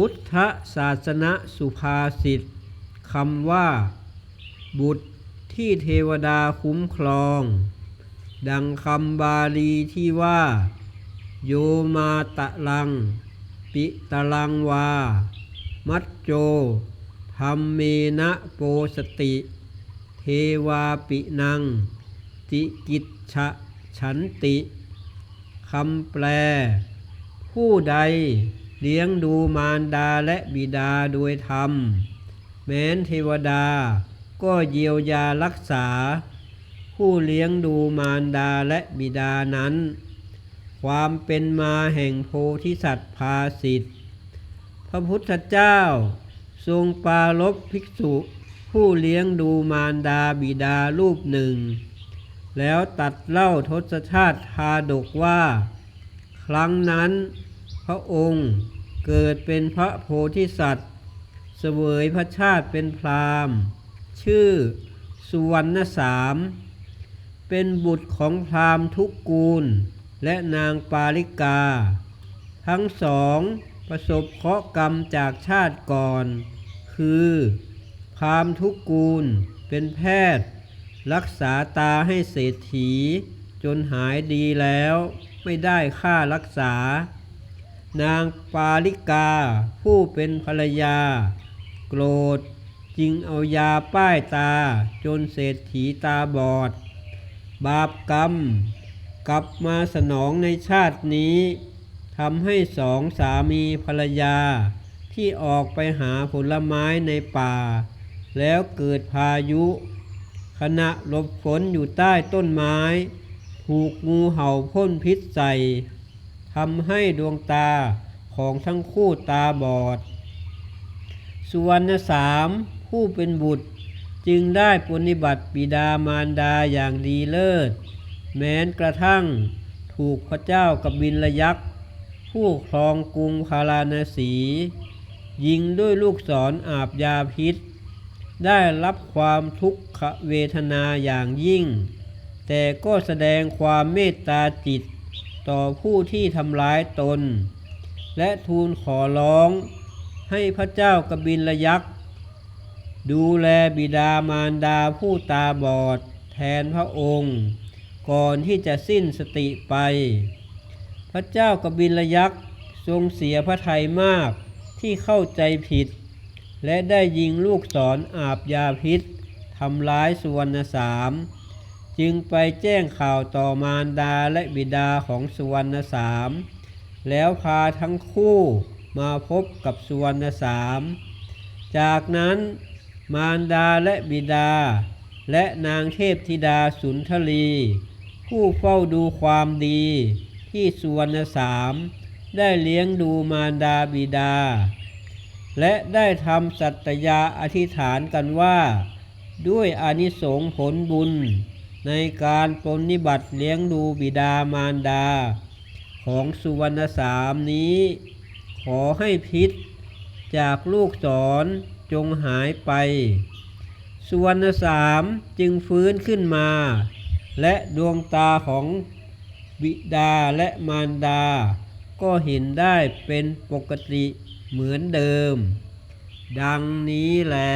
พุทธศาสนสุภาษิตคำว่า บุตรที่เทวดาคุ้มครอง ดังคำบาลีที่ว่า โยมาตะลัง ปิตะลังวา มัจโจธรรมเมนะโปสติ เทวาปินังจิกิจฉะฉันติ คำแปล ผู้ใด เลี้ยงดูมารดาและบิดาโดยธรรม แม้นเทวดาก็เยียวยารักษา ผู้เลี้ยงดูมารดาและบิดานั้น ความเป็นมาแห่งโพธิสัตว์ภาสิทธิ์พระพุทธเจ้า ทรงปารบภิกษุ ผู้เลี้ยงดูมารดาบิดารูปหนึ่ง แล้วตัดเล่าทศชาติทาดกว่า ครั้งนั้น พระองค์เกิดเป็นพระโพธิสัตว์ เสวยพระชาติเป็นพราหมณ์ ชื่อสุวรรณสาม เป็นบุตรของพราหมณ์ทุกกูล และนางปาริกา ทั้งสองประสบเคราะห์กรรมจากชาติก่อน คือพราหมณ์ทุกกูลเป็นแพทย์ รักษาตาให้เศรษฐี จนหายดีแล้วไม่ได้ค่ารักษา นางปาลิกา ผู้เป็นภรรยา โกรธจึงเอายาป้ายตาจนเศรษฐีตาบอด บาปกรรม กลับมาสนองในชาตินี้ทำให้สองสามีภรรยา ที่ออกไปหาผลไม้ในป่า แล้วเกิดพายุ ขณะหลบฝนอยู่ใต้ต้นไม้ ถูกงูเห่าพ่นพิษใส่ ทำให้ดวงตาของทั้งคู่ตาบอดส่วนสามผู้เป็นบุตรจึงได้ปฏิบัติบิดามารดาอย่างดีเลิศ แม้นกระทั่งถูกพระเจ้ากบินลยักษ์ ผู้ครองกรุงพาราณสี ยิงด้วยลูกศรออาบยาพิษ ได้รับความทุกขเวทนาอย่างยิ่ง แต่ก็แสดงความเมตตาจิต ต่อผู้ที่ทำร้ายตน และทูลขอร้องให้พระเจ้ากบินลยักษ์ดูแลบิดามารดาผู้ตาบอดแทนพระองค์ ก่อนที่จะสิ้นสติไป พระเจ้ากบินลยักษ์ทรงเสียพระทัยมากที่เข้าใจผิด และได้ยิงลูกศรออาบยาพิษทำร้ายสุวรรณสาม จึงไปแจ้งข่าวต่อมารดาและบิดาของสุวรรณสาม แล้วพาทั้งคู่มาพบกับสุวรรณสาม จากนั้นมารดาและบิดา และนางเทพธิดาสุนทรี ผู้เฝ้าดูความดีที่สุวรรณสาม ได้เลี้ยงดูมารดาบิดา และได้ทำสัตยาอธิษฐานกันว่า ด้วยอานิสงส์ผลบุญ ในการปนนิบัติเลี้ยงดูบิดามารดา ของสุวรรณสามนี้ ขอให้พิษจากลูกศรจงหายไป สุวรรณสามจึงฟื้นขึ้นมา และดวงตาของบิดาและมารดา ก็เห็นได้เป็นปกติเหมือนเดิม ดังนี้แหละ